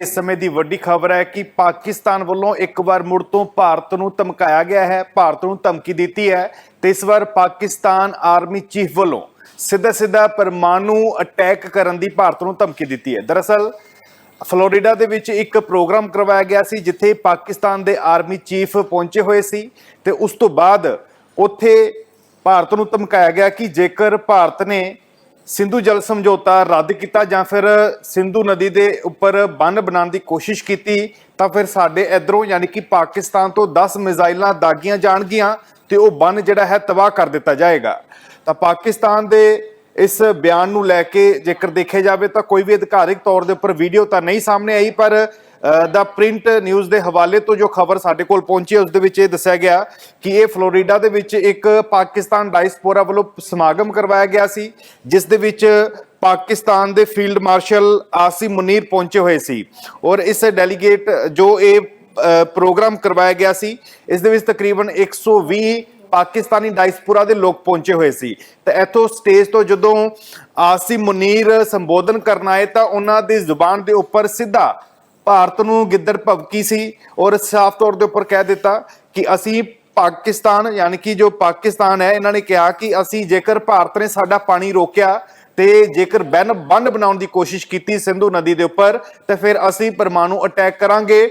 ਇਸ ਸਮੇਂ ਦੀ ਵੱਡੀ ਖਬਰ ਹੈ ਕਿ ਪਾਕਿਸਤਾਨ ਵੱਲੋਂ ਇੱਕ ਵਾਰ ਮੁੜ ਤੋਂ ਭਾਰਤ ਨੂੰ ਧਮਕਾਇਆ ਗਿਆ ਹੈ, ਭਾਰਤ ਨੂੰ ਧਮਕੀ ਦਿੱਤੀ ਹੈ ਤੇ ਇਸ ਵਾਰ ਪਾਕਿਸਤਾਨ ਆਰਮੀ ਚੀਫ ਵੱਲੋਂ ਸਿੱਧਾ ਸਿੱਧਾ ਪਰਮਾਣੂ ਅਟੈਕ ਕਰਨ ਦੀ ਭਾਰਤ ਨੂੰ ਧਮਕੀ ਦਿੱਤੀ ਹੈ। ਦਰਅਸਲ, ਫਲੋਰੀਡਾ ਦੇ ਵਿੱਚ ਇੱਕ ਪ੍ਰੋਗਰਾਮ ਕਰਵਾਇਆ ਗਿਆ ਸੀ ਜਿੱਥੇ ਪਾਕਿਸਤਾਨ ਦੇ ਆਰਮੀ ਚੀਫ ਪਹੁੰਚੇ ਹੋਏ ਸੀ ਤੇ ਉਸ ਤੋਂ ਬਾਅਦ ਉੱਥੇ ਭਾਰਤ ਨੂੰ ਧਮਕਾਇਆ ਗਿਆ ਕਿ ਜੇਕਰ ਭਾਰਤ ਨੇ ਸਿੰਧੂ ਜਲ ਸਮਝੌਤਾ ਰੱਦ ਕੀਤਾ ਜਾਂ ਫਿਰ ਸਿੰਧੂ ਨਦੀ ਦੇ ਉੱਪਰ ਬੰਨ ਬਣਾਉਣ ਦੀ ਕੋਸ਼ਿਸ਼ ਕੀਤੀ, ਤਾਂ ਫਿਰ ਸਾਡੇ ਇਧਰੋਂ ਯਾਨੀ ਕਿ ਪਾਕਿਸਤਾਨ ਤੋਂ 10 ਮਿਜ਼ਾਈਲਾਂ ਦਾਗੀਆਂ ਜਾਣਗੀਆਂ ਤੇ ਉਹ ਬੰਨ ਜਿਹੜਾ ਹੈ ਤਬਾਹ ਕਰ ਦਿੱਤਾ ਜਾਏਗਾ। ਤਾਂ ਪਾਕਿਸਤਾਨ ਦੇ ਇਸ ਬਿਆਨ ਨੂੰ ਲੈ ਕੇ ਜੇਕਰ ਦੇਖਿਆ ਜਾਵੇ ਤਾਂ ਕੋਈ ਵੀ ਅਧਿਕਾਰਿਕ ਤੌਰ ਦੇ ਉੱਪਰ ਵੀਡੀਓ ਤਾਂ ਨਹੀਂ ਸਾਹਮਣੇ ਆਈ, ਪਰ ਦਾ ਪ੍ਰਿੰਟ ਨਿਊਜ਼ ਦੇ ਹਵਾਲੇ ਤੋਂ ਜੋ ਖਬਰ ਸਾਡੇ ਕੋਲ ਪਹੁੰਚੀ ਹੈ, ਉਸ ਦੇ ਵਿੱਚ ਇਹ ਦੱਸਿਆ ਗਿਆ ਕਿ ਇਹ ਫਲੋਰੀਡਾ ਦੇ ਵਿੱਚ ਇੱਕ ਪਾਕਿਸਤਾਨ ਡਾਇਸਪੋਰਾ ਵੱਲੋਂ ਸਮਾਗਮ ਕਰਵਾਇਆ ਗਿਆ ਸੀ, ਜਿਸ ਦੇ ਵਿੱਚ ਪਾਕਿਸਤਾਨ ਦੇ ਫੀਲਡ ਮਾਰਸ਼ਲ ਆਸਿਮ ਮੁਨੀਰ ਪਹੁੰਚੇ ਹੋਏ ਸੀ ਔਰ ਇਸ ਡੈਲੀਗੇਟ ਜੋ ਇਹ ਪ੍ਰੋਗਰਾਮ ਕਰਵਾਇਆ ਗਿਆ ਸੀ, ਇਸ ਦੇ ਵਿੱਚ ਤਕਰੀਬਨ 120 ਪਾਕਿਸਤਾਨੀ ਡਾਇਸਪੋਰਾ ਦੇ ਲੋਕ ਪਹੁੰਚੇ ਹੋਏ ਸੀ। ਤੇ ਇੱਥੋਂ ਸਟੇਜ ਤੋਂ ਜਦੋਂ ਆਸਿਮ ਮੁਨੀਰ ਸੰਬੋਧਨ ਕਰਨ ਆਏ ਤਾਂ ਉਹਨਾਂ ਦੀ ਜ਼ੁਬਾਨ ਦੇ ਉੱਪਰ ਸਿੱਧਾ ਭਾਰਤ ਨੂੰ ਗਿੱਦੜ ਭਵਕੀ ਸੀ ਔਰ ਸਾਫ਼ ਤੌਰ ਦੇ ਉੱਪਰ ਕਹਿ ਦਿੱਤਾ ਕਿ ਅਸੀਂ ਪਾਕਿਸਤਾਨ, ਯਾਨੀ ਕਿ ਜੋ ਪਾਕਿਸਤਾਨ ਹੈ, ਇਹਨਾਂ ਨੇ ਕਿਹਾ ਕਿ ਅਸੀਂ ਜੇਕਰ ਭਾਰਤ ਨੇ ਸਾਡਾ ਪਾਣੀ ਰੋਕਿਆ ਤੇ ਜੇਕਰ ਬੈਨ ਬੰਨ ਬਣਾਉਣ ਦੀ ਕੋਸ਼ਿਸ਼ ਕੀਤੀ ਸਿੰਧੂ ਨਦੀ ਦੇ ਉੱਪਰ, ਤਾਂ ਫਿਰ ਅਸੀਂ ਪਰਮਾਣੂ ਅਟੈਕ ਕਰਾਂਗੇ।